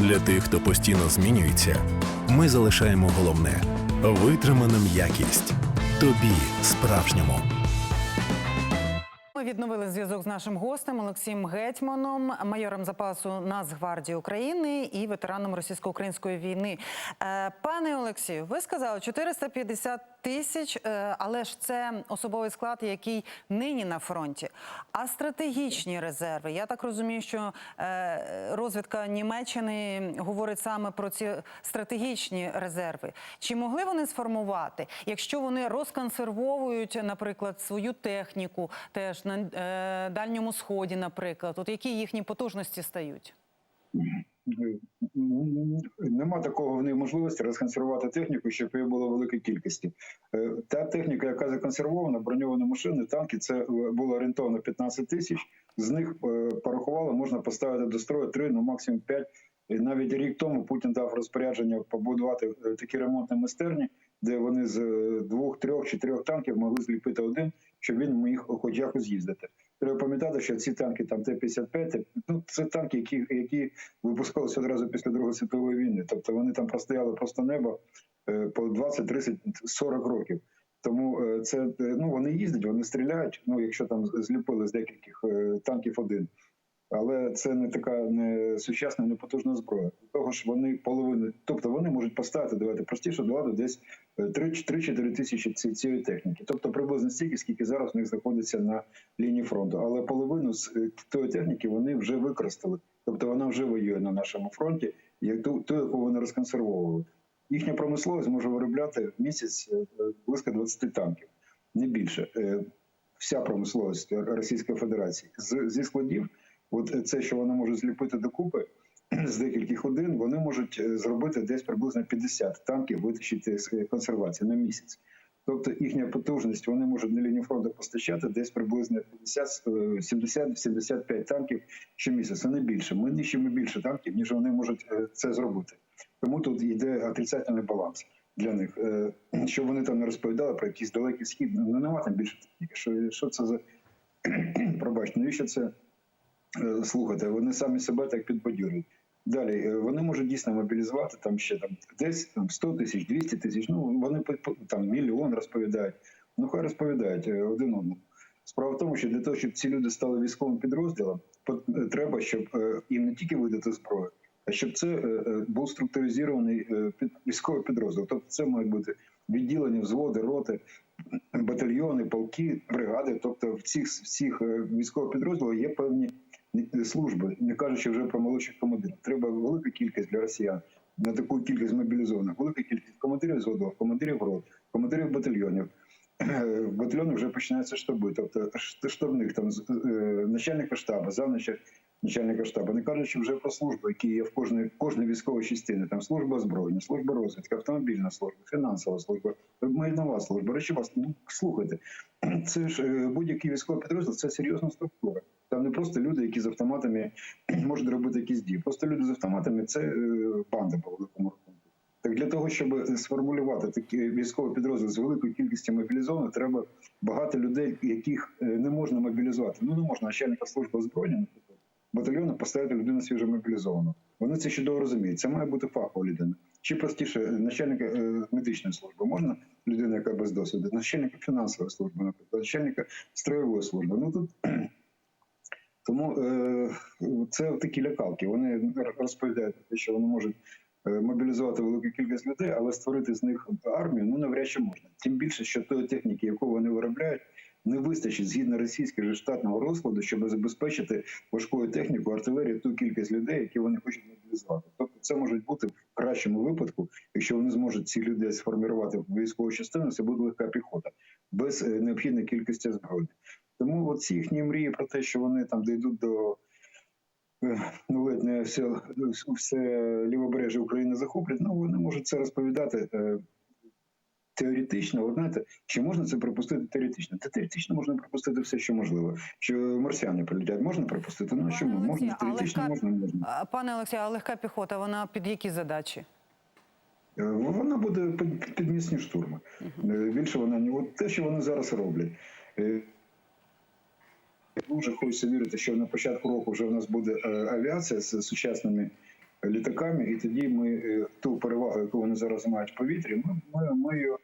Для тих, хто постійно змінюється, ми залишаємо головне витриманим якість Тобі справжньому. Відновили зв'язок з нашим гостем Олексієм Гетьманом, майором запасу Нацгвардії України і ветераном російсько-української війни. Е, Пане Олексію, ви сказали 450 тисяч, е, але ж це особовий склад, який нині на фронті. А стратегічні резерви, я так розумію, що е, розвідка Німеччини говорить саме про ці стратегічні резерви. Чи могли вони сформувати, якщо вони розконсервовують, наприклад, свою техніку, теж на е, дальньому сході, наприклад, от які їхні потужності стають? Нема такого в них можливості розконсервувати техніку, щоб її було великої кількості. Е, Та техніка, яка законсервована, броньовані машини, танки, це е, було орієнтовно 15 тисяч. З них порахували, можна поставити до строю 3, ну максимум 5. І навіть рік тому Путін дав розпорядження побудувати такі ремонтні майстерні, де вони з е, двох, трьох чи трьох танків могли зліпити один, щоб він міг хоч якось їздити. Треба пам'ятати, що ці танки там Т-55, ну це танки, які, які випускалися одразу після Другої світової війни. Тобто вони там простояли просто небо е, по 20, 30, 40 років. Тому е, це ну вони їздять, вони стріляють. Ну якщо там зліпили з декількох е, танків один. Але це не така не сучасна, не потужна зброя. Того ж, вони половини, тобто вони можуть поставити, давайте простіше до ладу, десь е, 3-4 тисячі ці- цієї техніки. Тобто приблизно стільки, скільки зараз в них знаходиться на лінії фронту. Але половину з е, тої техніки вони вже використали. Тобто вона вже воює на нашому фронті, як ту, ту, яку вони розконсервовували. Їхня промисловість може виробляти в місяць е, е, близько 20 танків, не більше. Е, Вся промисловість Російської Федерації з зі складів. От це, що вони можуть зліпити докупи з декількох годин, вони можуть е, зробити десь приблизно 50 танків, витащити з е, консервації на місяць. Тобто їхня потужність вони можуть на лінію фронту постачати десь приблизно 50-75 танків щомісяця, не більше. Ми нищимо більше танків, ніж вони можуть е, це зробити. Тому тут йде отрицательний баланс для них. Е, Щоб вони там не розповідали про якийсь далекий схід, ну нема там більше техніки. Що, що це за пробачте, навіщо це? Е, слухати, вони самі себе так підбадьорюють. Далі е, вони можуть дійсно мобілізувати там ще там десь там 100 тисяч, 200 тисяч. Ну вони там мільйон розповідають. Ну хай розповідають е, один одному. Справа в тому, що для того, щоб ці люди стали військовим підрозділом, треба, щоб їм не тільки видати зброю, а щоб це був структуризований військовий підрозділ. Тобто це мають бути відділення, взводи, роти, батальйони, полки, бригади. Тобто в цих всіх військових підрозділах є певні служби, не кажучи вже про молодших командирів. Треба велика кількість для росіян на таку кількість мобілізованих, велика кількість командирів зводов, командирів рот, командирів батальйонів. Е, В батальйоні вже починаються штаби, тобто шт- штабних там е, начальника штабу, замначальника начальника штабу, не кажучи вже про служби, які є в кожній кожній військовій частині. Там служба озброєння, служба розвідки, автомобільна служба, фінансова служба, майнова служба, речова. Ну слухайте, це ж е, будь-який військовий підрозділ, це серйозна структура. Там не просто люди, які з автоматами можуть робити якісь дії. Просто люди з автоматами це е, банда по великому рахунку. Так для того, щоб сформулювати такий військовий підрозділ з великою кількістю мобілізованих, треба багато людей, яких е, не можна мобілізувати. Ну не можна начальника служби озброєння, батальйону поставити людину свіжо мобілізовану. Вони це чудово розуміють. Це має бути фахова людина. Чи простіше е, начальника е, медичної служби можна людина, яка без досвіду, начальника фінансової служби, наприклад, начальника строєвої служби. Ну тут тому е, це такі лякалки. Вони розповідають те, що вони можуть е, мобілізувати велику кількість людей, але створити з них армію ну навряд чи можна. Тим більше, що тої техніки, яку вони виробляють, не вистачить згідно російського штатного розкладу, щоб забезпечити важкою технікою артилерію ту кількість людей, які вони хочуть мобілізувати. Тобто, це може бути в кращому випадку, якщо вони зможуть цих людей сформувати військову частину, це буде легка піхота без е, необхідної кількості зброї. Тому от ці їхні мрії про те, що вони там дійдуть до е, ну, ледь не все, все лівобережжя України захоплять, ну вони можуть це розповідати е, теоретично. От знаєте, чи можна це припустити теоретично? Та теоретично можна припустити все, що можливо. Що марсіани прилетять, можна припустити? Ну чому? Можна теоретично, легка- можна, можна. Пане Олексію, а легка піхота, вона під які задачі? Е, Вона буде під, під місні штурми. Е, Більше вона не от те, що вони зараз роблять. Е, Дуже хочеться вірити, що на початку року вже в нас буде е, авіація з сучасними літаками, і тоді ми е, ту перевагу, яку вони зараз мають в повітрі, ми, ми, ми її е,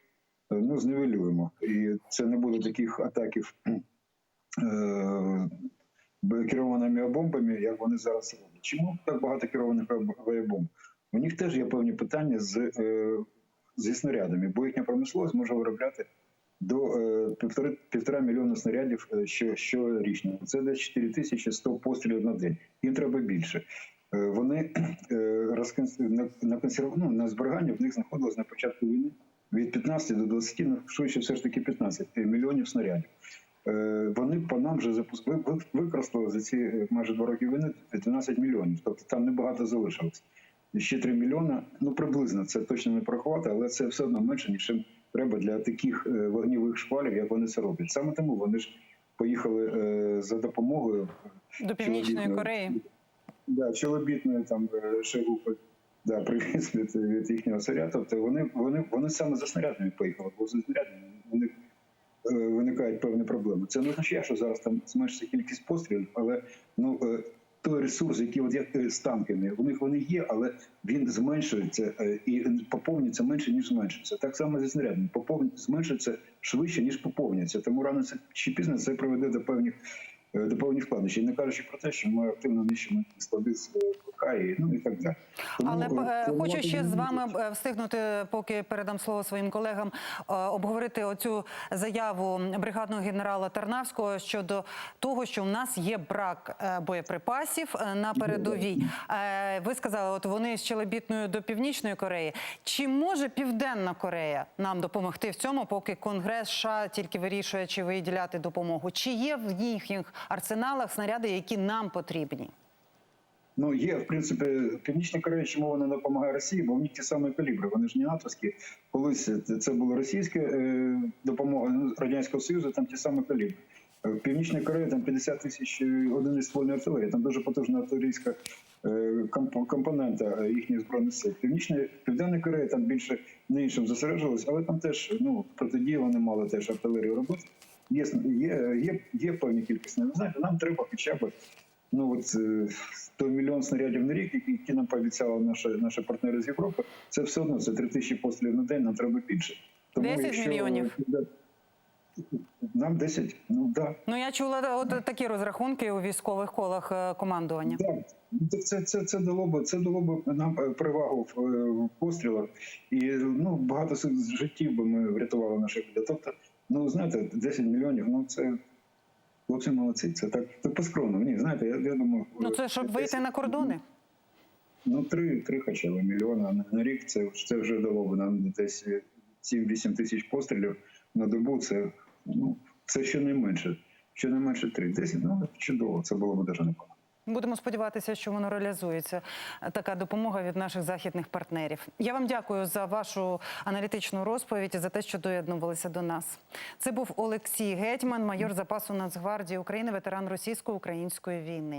ну, зневелюємо. І це не буде таких атаків е, керованими авіабомбами, як вони зараз роблять. Чому так багато керованих авіаб- авіабомб? У них теж є певні питання з, е, зі снарядами, бо їхня промисловість може виробляти до е, півтори, півтора мільйона снарядів е, що, щорічно. Це десь 4100 пострілів на день. Їм треба більше. Е, Вони е, на, на, ну, на зберігання в них знаходилось на початку війни від 15 до 20, ну швидше все ж таки 15 мільйонів снарядів. Е, Вони по нам вже запуск... ви- ви- використали за ці е, майже два роки війни 12 мільйонів. Тобто там небагато залишилось. Ще 3 мільйона, ну приблизно це точно не порахувати, але це все одно менше, ніж треба для таких е, вогнівих шквалів, як вони це роблять. Саме тому вони ж поїхали е, за допомогою До Північної чоловік, Кореї. Да, чолобітної там е, шерупи. Да, привіз від, їхнього царя. Тобто вони, вони, вони саме за снарядами поїхали, бо за снарядами них е, виникають певні проблеми. Це не означає, що зараз там зменшиться кількість пострілів, але ну е, той ресурс, який от як е, з танками, у них вони є, але він зменшується е, і поповнюється менше, ніж зменшується. Так само зі снарядами. Поповнюється зменшується швидше, ніж поповнюється. Тому рано це чи пізно це приведе до певних е, до певних складнощів. Не кажучи про те, що ми активно нищимо склади з е, ПК і ну і так далі. Тому, Але е, е, хочу ще з вами е, встигнути, поки передам слово своїм колегам, е, обговорити оцю заяву бригадного генерала Тарнавського щодо того, що в нас є брак е, боєприпасів е, на передовій. Е, Ви сказали, от вони з Челебітною до Північної Кореї. Чи може Південна Корея нам допомогти в цьому, поки Конгрес США тільки вирішує, чи виділяти допомогу? Чи є в їхніх арсеналах снаряди, які нам потрібні? Ну, є, в принципі, Північна Корея, чому вона допомагає Росії, бо в них ті самі калібри, вони ж не натовські. Колись це- була російська е, допомога ну, Радянського Союзу, там ті самі калібри. Е, В Північній Кореї там 50 тисяч е, одиниць ствольної артилерії, там дуже потужна артилерійська е, компонента е, їхніх збройних сил. Північна, Південна Корея там більше не іншим зосереджувалась, але там теж ну, протидії вони мали теж артилерію робити. Є, є, є, певні кількісні. Ви знаєте, нам треба хоча б ну от е, 100 мільйон снарядів на рік, які, нам пообіцяли наші, наші партнери з Європи, це все одно це 3 тисячі пострілів на день, нам треба більше. 10 мільйонів. Нам 10, ну да. Ну я чула от такі розрахунки у військових колах е, командування. Да. Це, це, це, дало б це дало б нам е, перевагу в, е, пострілах, і ну багато життів би ми врятували наших людей. Тобто, ну знаєте, 10 мільйонів, ну це хлопці молодці. Це так це поскромно. Ні, знаєте, я, я думаю, Ну це щоб вийти на кордони. Ну, три, три хоча б мільйона на- на рік. Це, це вже дало б нам десь 7-8 тисяч пострілів на добу. Це, ну, це ще не менше. Ще не менше 3. 10, ну чудово, це було б дуже непогано. Будемо сподіватися, що воно реалізується. Така допомога від наших західних партнерів. Я вам дякую за вашу аналітичну розповідь і за те, що доєднувалися до нас. Це був Олексій Гетьман, майор запасу Нацгвардії України, ветеран російсько-української війни.